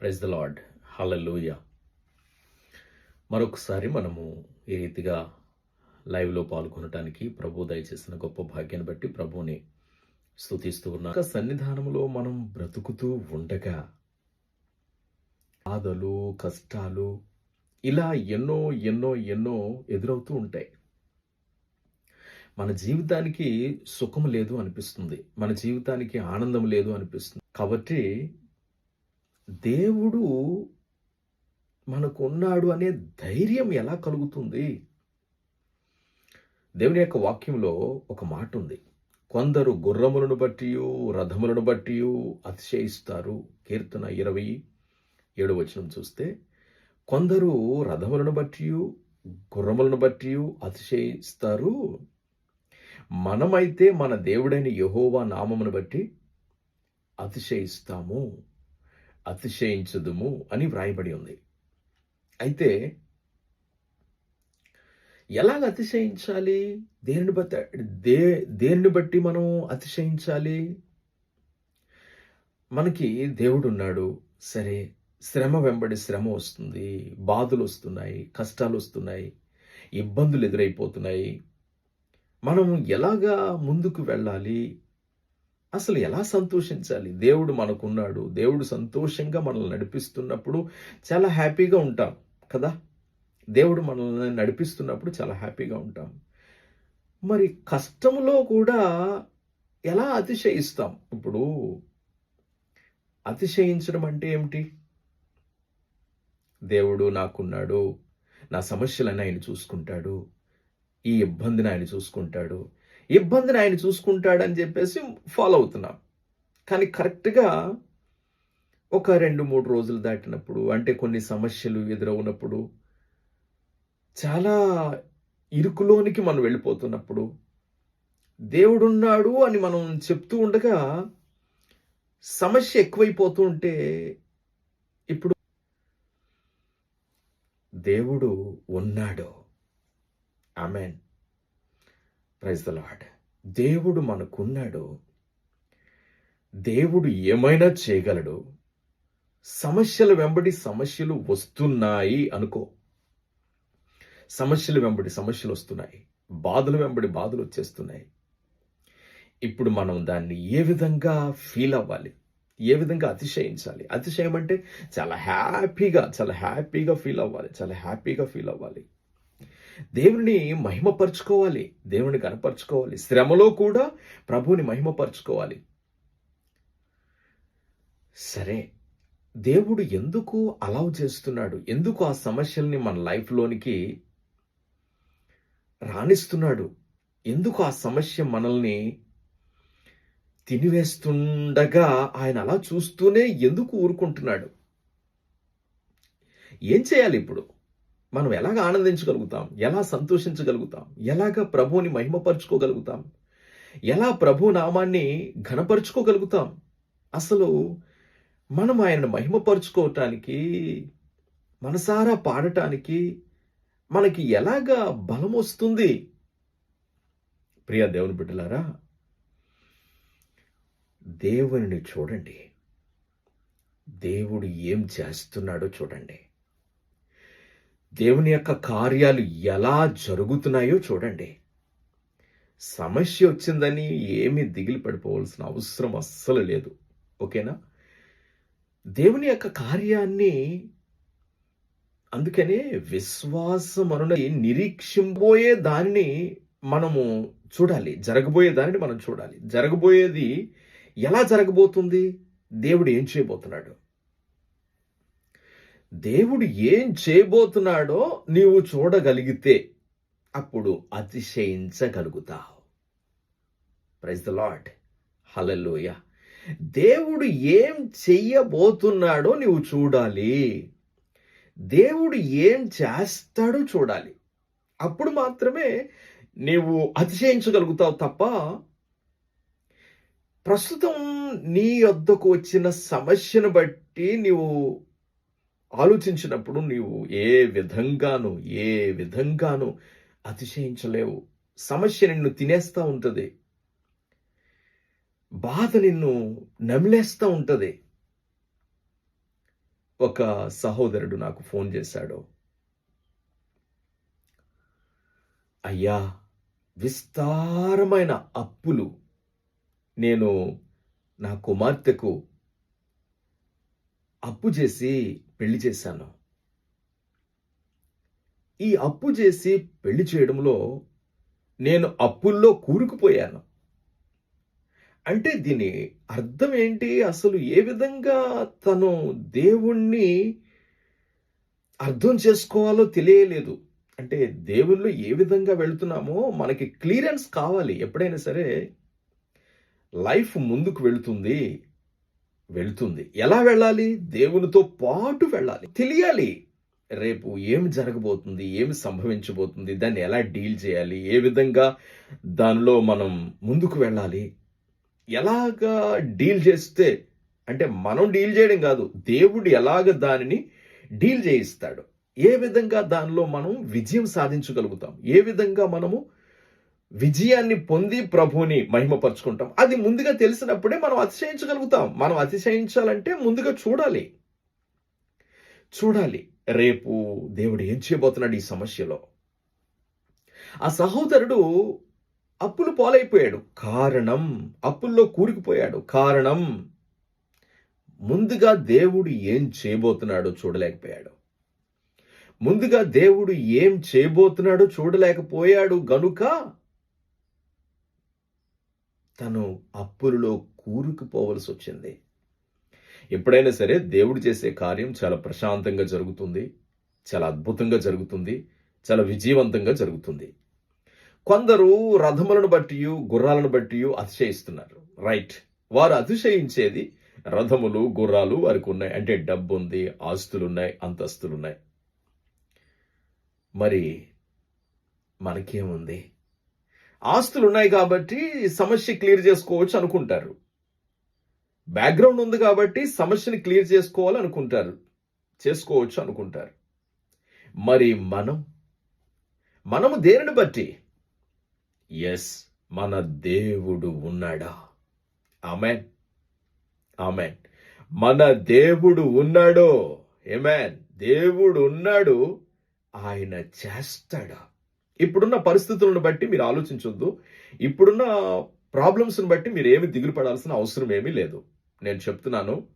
Praise the lord హలలోయ మరొకసారి మనము ఈ రీతిగా లైవ్లో పాల్గొనడానికి ప్రభు దయచేసిన గొప్ప భాగ్యాన్ని బట్టి ప్రభుని స్తుతిస్తూ ఉన్నా. ఒక సన్నిధానంలో మనం బ్రతుకుతూ ఉండగా బాధలు కష్టాలు ఇలా ఎన్నో ఎన్నో ఎన్నో ఎదురవుతూ ఉంటాయి. మన జీవితానికి సుఖం లేదు అనిపిస్తుంది. మన జీవితానికి ఆనందం లేదు అనిపిస్తుంది. కాబట్టి దేవుడు మనకున్నాడు అనే ధైర్యం ఎలా కలుగుతుంది? దేవుని యొక్క వాక్యంలో ఒక మాట ఉంది. కొందరు గుర్రములను బట్టి రథములను బట్టి అతిశయిస్తారు. కీర్తన ఇరవై ఏడు వచనం చూస్తే కొందరు రథములను బట్టి గుర్రములను బట్టి అతిశయిస్తారు. మనమైతే మన దేవుడైన యహోవా నామమును బట్టి అతిశయిస్తాము. అతిశయించదుము అని వ్రాయబడి ఉంది. అయితే ఎలాగ అతిశయించాలి? దేనిని బట్టి దే దేనిని బట్టి మనం అతిశయించాలి? మనకి దేవుడు ఉన్నాడు. సరే శ్రమ వెంబడి శ్రమ వస్తుంది. బాధలు వస్తున్నాయి కష్టాలు వస్తున్నాయి ఇబ్బందులు ఎదురైపోతున్నాయి. మనం ఎలాగా ముందుకు వెళ్ళాలి? అసలు ఎలా సంతోషించాలి? దేవుడు మనకున్నాడు. దేవుడు సంతోషంగా మనల్ని నడిపిస్తున్నప్పుడు చాలా హ్యాపీగా ఉంటాం కదా? దేవుడు మనల్ని నడిపిస్తున్నప్పుడు చాలా హ్యాపీగా ఉంటాం. మరి కష్టంలో కూడా ఎలా అతిశయిస్తాం? ఇప్పుడు అతిశయించడం అంటే ఏమిటి? దేవుడు నాకున్నాడు. నా సమస్యలను ఆయన చూసుకుంటాడు. ఈ ఇబ్బందిని ఆయన చూసుకుంటాడు. ఇబ్బందిని ఆయన చూసుకుంటాడని చెప్పేసి ఫాలో అవుతున్నాం. కానీ కరెక్ట్గా ఒక రెండు మూడు రోజులు దాటినప్పుడు అంటే కొన్ని సమస్యలు ఎదురవునప్పుడు చాలా ఇరుకులోనికి మనం వెళ్ళిపోతున్నప్పుడు దేవుడున్నాడు అని మనం చెప్తూ ఉండగా సమస్య ఎక్కువైపోతూ ఉంటే ఇప్పుడు దేవుడు ఉన్నాడు. ఆమెన్. ప్రైజ్ ద లాడ్ దేవుడు మనకున్నాడు. దేవుడు ఏమైనా చేయగలడు? సమస్యల వెంబడి సమస్యలు వస్తున్నాయి అనుకో. సమస్యలు వెంబడి సమస్యలు వస్తున్నాయి. బాధలు వెంబడి బాధలు వచ్చేస్తున్నాయి. ఇప్పుడు మనం దాన్ని ఏ విధంగా ఫీల్ అవ్వాలి? ఏ విధంగా అతిశయించాలి? అతిశయం అంటే చాలా హ్యాపీగా చాలా హ్యాపీగా ఫీల్ అవ్వాలి. చాలా హ్యాపీగా ఫీల్ అవ్వాలి. దేవుని మహిమపరచుకోవాలి దేవుని కనపరచుకోవాలి శ్రమలో కూడా ప్రభువుని మహిమపరుచుకోవాలి. సరే దేవుడు ఎందుకు అలౌ చేస్తున్నాడు? ఎందుకు ఆ సమస్యల్ని మన లైఫ్లోనికి రాణిస్తున్నాడు? ఎందుకు ఆ సమస్య మనల్ని తినివేస్తుండగా ఆయన అలా చూస్తూనే ఎందుకు ఊరుకుంటున్నాడు? ఏం చేయాలి ఇప్పుడు? మనం ఎలాగ ఆనందించగలుగుతాం? ఎలా సంతోషించగలుగుతాం? ఎలాగ ప్రభువుని మహిమపరుచుకోగలుగుతాం? ఎలా ప్రభు నామాన్ని ఘనపరుచుకోగలుగుతాం? అసలు మనం ఆయనను మహిమపరుచుకోవటానికి మనసారా పాడటానికి మనకి ఎలాగా బలం వస్తుంది? ప్రియ దేవుని బిడ్డలారా దేవుని చూడండి. దేవుడు ఏం చేస్తున్నాడో చూడండి. దేవుని యొక్క కార్యాలు ఎలా జరుగుతున్నాయో చూడండి. సమస్య వచ్చిందని ఏమీ దిగిలి పడిపోవాల్సిన అవసరం అస్సలు లేదు. ఓకేనా? దేవుని యొక్క కార్యాన్ని అందుకనే విశ్వాసమనున నిరీక్షింపోయే దానిని మనము చూడాలి. జరగబోయే దానిని మనం చూడాలి. జరగబోయేది ఎలా జరగబోతుంది? దేవుడు ఏం చేయబోతున్నాడు? దేవుడు ఏం చేయబోతున్నాడో నీవు చూడగలిగితే అప్పుడు అతిశయించగలుగుతావు. ప్రైజ్ ద లాడ్ హలలోయ దేవుడు ఏం చెయ్యబోతున్నాడో నీవు చూడాలి. దేవుడు ఏం చేస్తాడో చూడాలి. అప్పుడు మాత్రమే నీవు అతిశయించగలుగుతావు తప్ప ప్రస్తుతం నీ వద్దకు వచ్చిన సమస్యను బట్టి నీవు ఆలోచించినప్పుడు నీవు ఏ విధంగాను ఏ విధంగాను అతిశయించలేవు. సమస్య నిన్ను తినేస్తూ ఉంటుంది. బాధ నిన్ను నమిలేస్తూ ఉంటుంది. ఒక సహోదరుడు నాకు ఫోన్ చేశాడు. అయ్యా విస్తారమైన అప్పులు నేను నా కుమార్తెకు అప్పు చేసి పెళ్ళి చేశాను. ఈ అప్పు చేసి పెళ్ళి చేయడంలో నేను అప్పుల్లో కూరుకుపోయాను. అంటే దీని అర్థం ఏంటి? అసలు ఏ విధంగా తను దేవుణ్ణి అర్థం చేసుకోవాలో తెలియలేదు. అంటే దేవుళ్ళు ఏ విధంగా వెళుతున్నామో మనకి క్లియరెన్స్ కావాలి. ఎప్పుడైనా సరే లైఫ్ ముందుకు వెళుతుంది. వెళుతుంది. ఎలా వెళ్ళాలి? దేవునితో పాటు వెళ్ళాలి. తెలియాలి. రేపు ఏమి జరగబోతుంది? ఏమి సంభవించబోతుంది? దాన్ని ఎలా డీల్ చేయాలి? ఏ విధంగా దానిలో మనం ముందుకు వెళ్ళాలి? ఎలాగా డీల్ చేస్తే అంటే మనం డీల్ చేయడం కాదు దేవుడు ఎలాగ దానిని డీల్ చేయిస్తాడు? ఏ విధంగా దానిలో మనం విజయం సాధించగలుగుతాం? ఏ విధంగా మనము విజయాన్ని పొంది ప్రభువుని మహిమపరుచుకుంటాం. అది ముందుగా తెలిసినప్పుడే మనం అతిశయించగలుగుతాం. మనం అతిశయించాలంటే ముందుగా చూడాలి. చూడాలి. రేపు దేవుడు ఏం చేయబోతున్నాడు ఈ సమస్యలో? ఆ సహోదరుడు అప్పులు పాలైపోయాడు. కారణం అప్పుల్లో కూరుకుపోయాడు. కారణం ముందుగా దేవుడు ఏం చేయబోతున్నాడో చూడలేకపోయాడు. ముందుగా దేవుడు ఏం చేయబోతున్నాడో చూడలేకపోయాడు గనుక తను అప్పులలో కూరుకుపోవలసి వచ్చింది ఎప్పుడైనా సరే దేవుడు చేసే కార్యం చాలా ప్రశాంతంగా జరుగుతుంది చాలా అద్భుతంగా జరుగుతుంది చాలా విజయవంతంగా జరుగుతుంది. కొందరు రథములను బట్టి గుర్రాలను బట్టి అతిశయిస్తున్నారు. రైట్. వారు అతిశయించేది రథములు గుర్రాలు వారికి ఉన్నాయి. అంటే డబ్బు ఉంది ఆస్తులున్నాయి అంతస్తులున్నాయి. మరి మనకేముంది? ఆస్తులు ఉన్నాయి కాబట్టి సమస్య క్లియర్ చేసుకోవచ్చు అనుకుంటారు. బ్యాక్గ్రౌండ్ ఉంది కాబట్టి సమస్యని క్లియర్ చేసుకోవాలనుకుంటారు చేసుకోవచ్చు అనుకుంటారు. మరి మనం? మనము దేనిని బట్టి? ఎస్ మన దేవుడు ఉన్నాడా? ఆమెన్ ఆమెన్ మన దేవుడు ఉన్నాడో? ఏమెన్ దేవుడు ఉన్నాడు. ఆయన చేస్తాడా? ఇప్పుడున్న పరిస్థితులను బట్టి మీరు ఆలోచించొద్దు. ఇప్పుడున్న ప్రాబ్లమ్స్ని బట్టి మీరు ఏమి దిగులు పడాల్సిన అవసరం ఏమీ లేదు. నేను చెప్తున్నాను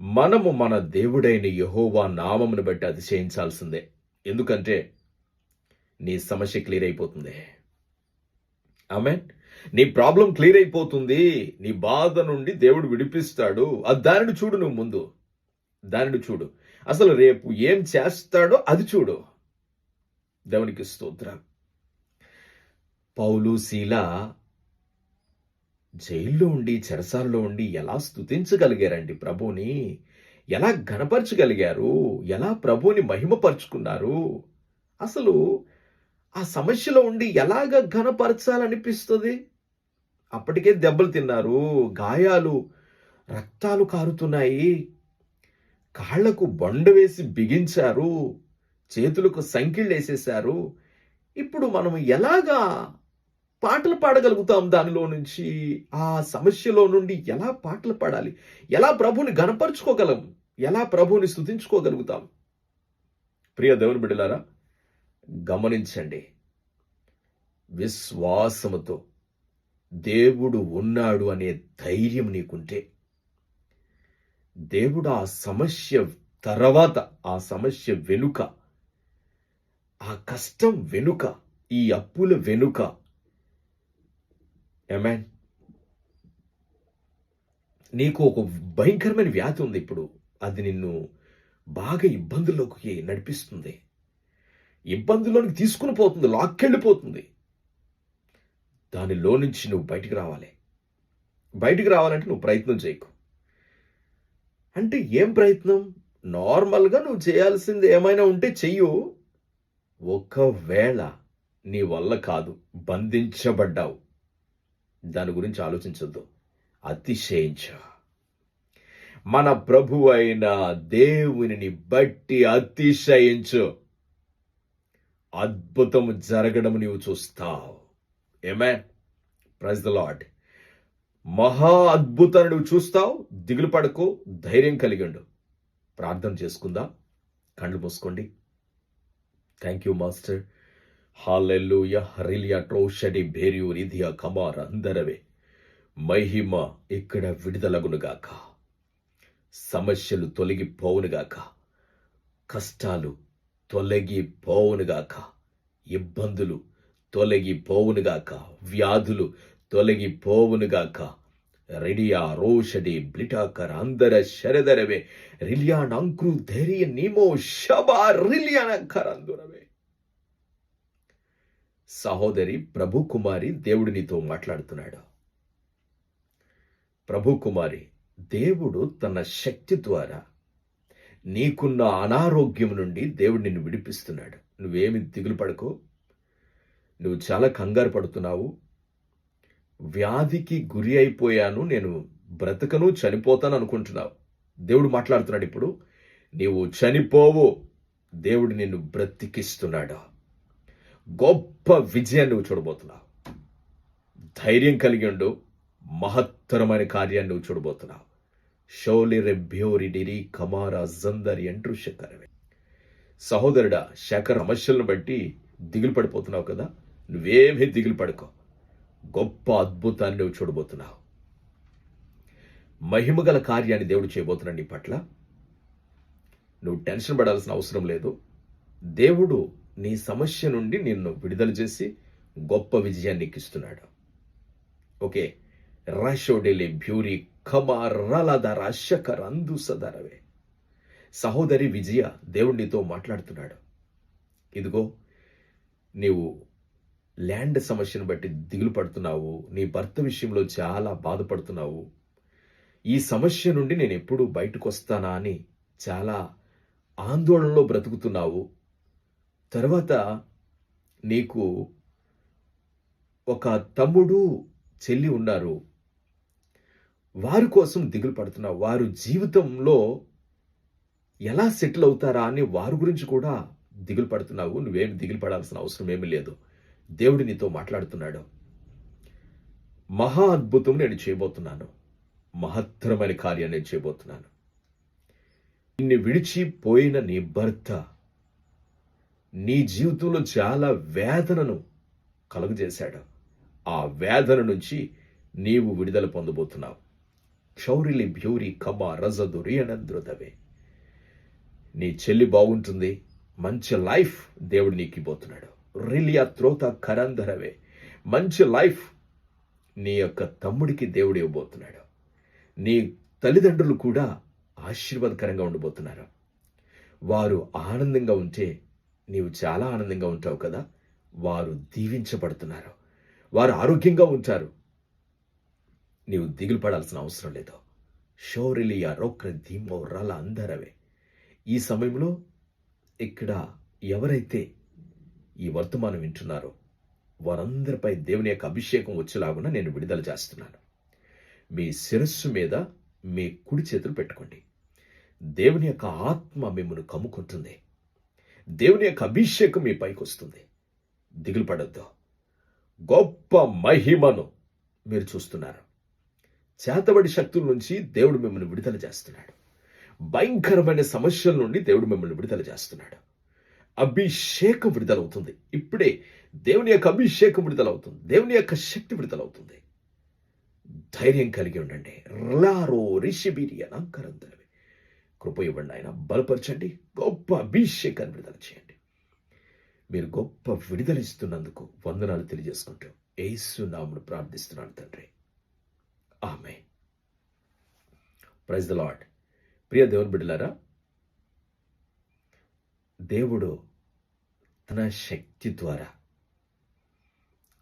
మనము మన దేవుడైన యహోవా నామమును బట్టి అతిశయించాల్సిందే. ఎందుకంటే నీ సమస్య క్లియర్ అయిపోతుంది. ఆమె నీ ప్రాబ్లం క్లియర్ అయిపోతుంది. నీ బాధ నుండి దేవుడు విడిపిస్తాడు. అది దానిని చూడు నువ్వు ముందు. దానిని చూడు. అసలు రేపు ఏం చేస్తాడో అది చూడు. దేవునికి స్తోత్రం. పౌలు శీల జైల్లో ఉండి చెరసాల్లో ఉండి ఎలా స్తుతించగలిగారండి ప్రభుని ఎలా గణపరచగలిగారు ఎలా ప్రభుని మహిమపరుచుకున్నారు? అసలు ఆ సమస్యలో ఉండి ఎలాగ ఘనపరచాలనిపిస్తుంది? అప్పటికే దెబ్బలు తిన్నారు గాయాలు రక్తాలు కారుతున్నాయి కాళ్ళకు బండ వేసి బిగించారు చేతులకు సంఖ్యలు వేసేశారు. ఇప్పుడు మనం ఎలాగా పాటలు పాడగలుగుతాం దానిలో నుంచి? ఆ సమస్యలో నుండి ఎలా పాటలు పాడాలి? ఎలా ప్రభుని గనపరుచుకోగలం ఎలా ప్రభుని స్థుతించుకోగలుగుతాం? ప్రియ దేవుని బిడ్డలారా గమనించండి. విశ్వాసముతో దేవుడు ఉన్నాడు అనే ధైర్యం నీకుంటే దేవుడు ఆ సమస్య తర్వాత ఆ సమస్య వెనుక ఆ కష్టం వెనుక ఈ అప్పుల వెనుక. ఎమాన్ నీకు ఒక భయంకరమైన వ్యాధి ఉంది ఇప్పుడు. అది నిన్ను బాగా ఇబ్బందుల్లోకి నడిపిస్తుంది. ఇబ్బందుల్లోనికి తీసుకుని పోతుంది లాక్కెళ్ళిపోతుంది. దానిలో నుంచి నువ్వు బయటికి రావాలి. బయటికి రావాలంటే నువ్వు ప్రయత్నం చేయకు. అంటే ఏం ప్రయత్నం? నార్మల్గా నువ్వు చేయాల్సింది ఏమైనా ఉంటే చెయ్యు. ఒకవేళ నీ వల్ల కాదు బంధించబడ్డావు. దాని గురించి ఆలోచించొద్దు. అతిశయించ. మన ప్రభు అయిన దేవునిని బట్టి అతిశయించు. అద్భుతం జరగడం నీవు చూస్తావు. ఏమే ప్రైజ్ ద లాడ్ మహా అద్భుతాన్ని నువ్వు చూస్తావు. దిగులు పడుకో ధైర్యం కలిగిండు ప్రార్థన చేసుకుందాం. కళ్ళు మూసుకోండి. థ్యాంక్ యూ మాస్టర్ హాలెల్లుయ హరిలియా ట్రోషడి భేరియు నిధియ కమార అందరవే మహిమ ఇక్కడ విడుదలగునుగాక సమస్యలు తొలగిపోవునుగాక కష్టాలు తొలగిపోవునుగాక ఇబ్బందులు తొలగిపోవునుగాక వ్యాధులు తొలగిపోవునుగాక ರೆಡಿಯಾ ರೋಷಡಿ ಬ್ಲಿಟಾಕರ ಅಂದರ ಶರದರವೆ ರಿಲಿಯಾನ್ ಅಂಕ್ರು ಧೈರ್ಯ ನೀಮೋ ಶಬಾ ರಿಲಿಯಾನ ಕರಂದುರವೆ సహోదరి ప్రభు కుమారి దేవుడు నీతో మాట్లాడుతున్నాడు ప్రభు కుమారి దేవుడు తన శక్తి ద్వారా నీకున్న అనారోగ్యం నుండి దేవుడు నిన్ను విడిపిస్తున్నాడు నువ్వేమి దిగులు పడకో నువ్వు చాలా కంగారు పడుతున్నావు వ్యాధికి గురి అయిపోయాను నేను బ్రతకను చనిపోతాను అనుకుంటున్నావు. దేవుడు మాట్లాడుతున్నాడు ఇప్పుడు నీవు చనిపోవు దేవుడు నిన్ను బ్రతికిస్తున్నాడు? గొప్ప విజయాన్ని నువ్వు చూడబోతున్నావు. ధైర్యం కలిగి ఉండు మహత్తరమైన కార్యాన్ని నువ్వు చూడబోతున్నావు. షౌలి రెభ్యోరి డిరి కమారా జందరి అంటూ శకరమే సహోదరుడా శకర్ సమస్యలను బట్టి దిగులు పడిపోతున్నావు కదా నువ్వేమీ దిగులు పడుకో. గొప్ప అద్భుతాన్ని నువ్వు చూడబోతున్నావు. మహిమగల కార్యాన్ని దేవుడు చేయబోతున్నాడు నీ పట్ల. నువ్వు టెన్షన్ పడాల్సిన అవసరం లేదు. దేవుడు నీ సమస్య నుండి నిన్ను విడుదల చేసి గొప్ప విజయాన్ని ఎక్కిస్తున్నాడు ఓకే రాషోడెలి బ్యూరి ఖమారలదర అశకర అందు సదరవే. సహోదరి విజయ దేవుడు నీతో మాట్లాడుతున్నాడు. ఇదిగో నీవు ల్యాండ్ సమస్యను బట్టి దిగులు పడుతున్నావు నీ భర్త విషయంలో చాలా బాధపడుతున్నావు. ఈ సమస్య నుండి నేను ఎప్పుడు బయటకు వస్తానా అని చాలా ఆందోళనలో బ్రతుకుతున్నావు. తర్వాత నీకు ఒక తమ్ముడు చెల్లి ఉన్నారు. వారి కోసం దిగులు పడుతున్నావు. వారు జీవితంలో ఎలా సెటిల్ అవుతారా అని వారి గురించి కూడా దిగులు పడుతున్నావు. నువ్వేమి దిగులు పడాల్సిన అవసరం ఏమీ లేదు. దేవుడు నీతో మాట్లాడుతున్నాడు. మహా అద్భుతం నేను చేయబోతున్నాను. మహత్తరమైన కార్యం నేను చేయబోతున్నాను. నిన్ను విడిచిపోయిన నీ భర్త నీ జీవితంలో చాలా వేదనను కలుగజేశాడు. ఆ వేదన నుంచి నీవు విడుదల పొందబోతున్నావు. క్షౌరిలి భ్యూరి కమ రజదు రియనంద్రుదవే నీ చెల్లి బాగుంటుంది. మంచి లైఫ్ దేవుడు నీకు ఇవ్వబోతున్నాడు రిలియా త్రోత కరంధరవే. మంచి లైఫ్ నీ యొక్క తమ్ముడికి దేవుడు ఇవ్వబోతున్నాడు. నీ తల్లిదండ్రులు కూడా ఆశీర్వాదకరంగా ఉండబోతున్నారు. వారు ఆనందంగా ఉంటే నీవు చాలా ఆనందంగా ఉంటావు కదా. వారు దీవించబడుతున్నారు. వారు ఆరోగ్యంగా ఉంటారు. నీవు దిగులు పడాల్సిన అవసరం లేదు. షోరిలియా రోక్ర ధీమో రల అందరవే. ఈ సమయంలో ఇక్కడ ఎవరైతే ఈ వర్తమానం వింటున్నారో. వారందరిపై దేవుని యొక్క అభిషేకం వచ్చేలాగున నేను విడుదల చేస్తున్నాను. మీ శిరస్సు మీద మీ కుడి చేతులు పెట్టుకోండి. దేవుని యొక్క ఆత్మ మిమ్మల్ని కమ్ముకుంటుంది. దేవుని యొక్క అభిషేకం మీ పైకి వస్తుంది. దిగులు పడద్దు. గొప్ప మహిమను మీరు చూస్తున్నారు. చేతబడి శక్తుల నుంచి దేవుడు మిమ్మల్ని విడుదల చేస్తున్నాడు. భయంకరమైన సమస్యల నుండి దేవుడు మిమ్మల్ని విడుదల చేస్తున్నాడు. అభిషేకం విడుదలవుతుంది. ఇప్పుడే దేవుని యొక్క అభిషేకం విడుదలవుతుంది. దేవుని యొక్క శక్తి విడుదలవుతుంది. ధైర్యం కలిగి ఉండండి. రిషిబీరి అలంకారం తెలివి కృప ఇవ్వండి ఆయన. బలపరచండి. గొప్ప అభిషేకాన్ని విడుదల చేయండి. మీరు గొప్ప విడుదలిస్తున్నందుకు వందనాలు తెలియజేసుకుంటూ ఏసు నామును ప్రార్థిస్తున్నాను తండ్రి. ఆమె ప్రైజ్ ద లాడ్ ప్రియ దేవుని బిడ్డలారా దేవుడు తన శక్తి ద్వారా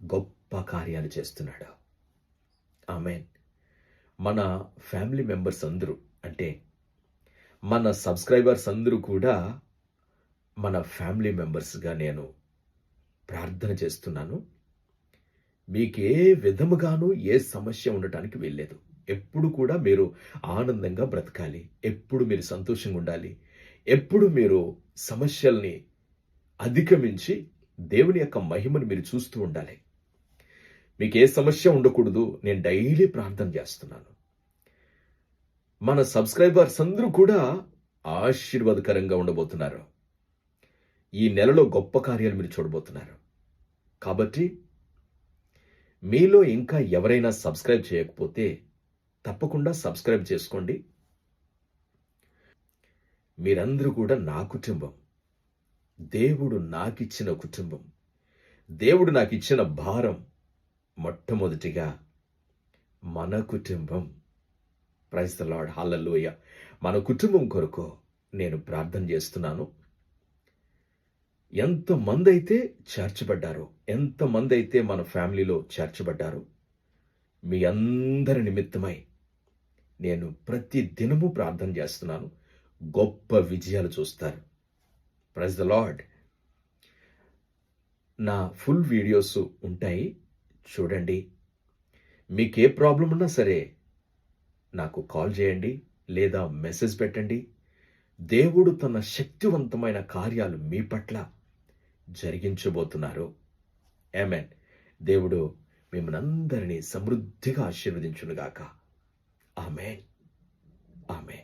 గొప్ప కార్యాలు చేస్తున్నాడు. ఆమె మన ఫ్యామిలీ మెంబర్స్ అందరూ అంటే మన సబ్స్క్రైబర్స్ అందరూ కూడా మన ఫ్యామిలీ మెంబర్స్గా నేను ప్రార్థన చేస్తున్నాను. మీకు ఏ విధముగాను ఏ సమస్య ఉండటానికి వెళ్ళలేదు ఎప్పుడు కూడా మీరు ఆనందంగా బ్రతకాలి. ఎప్పుడు మీరు సంతోషంగా ఉండాలి. ఎప్పుడు మీరు సమస్యల్ని అధిగమించి దేవుని యొక్క మహిమను మీరు చూస్తూ ఉండాలి. మీకు ఏ సమస్య ఉండకూడదు నేను డైలీ ప్రార్థన చేస్తున్నాను. మన సబ్స్క్రైబర్స్ అందరూ కూడా ఆశీర్వాదకరంగా ఉండబోతున్నారు. ఈ నెలలో గొప్ప కార్యాలు మీరు చూడబోతున్నారు. కాబట్టి మీలో ఇంకా ఎవరైనా సబ్స్క్రైబ్ చేయకపోతే తప్పకుండా సబ్స్క్రైబ్ చేసుకోండి. మీరందరూ కూడా నా కుటుంబం. దేవుడు నాకిచ్చిన కుటుంబం. దేవుడు నాకు ఇచ్చిన భారం మొట్టమొదటిగా మన కుటుంబం. ప్రైస్ ద లార్డ్ హాలలోయ మన కుటుంబం కొరకు నేను ప్రార్థన చేస్తున్నాను. ఎంతమంది అయితే చేర్చబడ్డారో ఎంతమంది అయితే మన ఫ్యామిలీలో చేర్చబడ్డారో మీ అందరి నిమిత్తమై నేను ప్రతి దినము ప్రార్థన చేస్తున్నాను. గొప్ప విజయాలు చూస్తారు. ప్రైజ్ ద లార్డ్ నా ఫుల్ వీడియోస్ ఉంటాయి. చూడండి. మీకు ఏ ప్రాబ్లం ఉన్నా సరే నాకు కాల్ చేయండి లేదా మెసేజ్ పెట్టండి. దేవుడు తన శక్తివంతమైన కార్యాలు మీ పట్ల జరిగించబోతున్నారు. ఏమెన్ దేవుడు మిమ్మల్ని అందరినీ సమృద్ధిగా ఆశీర్వదించునుగాక. Amen amen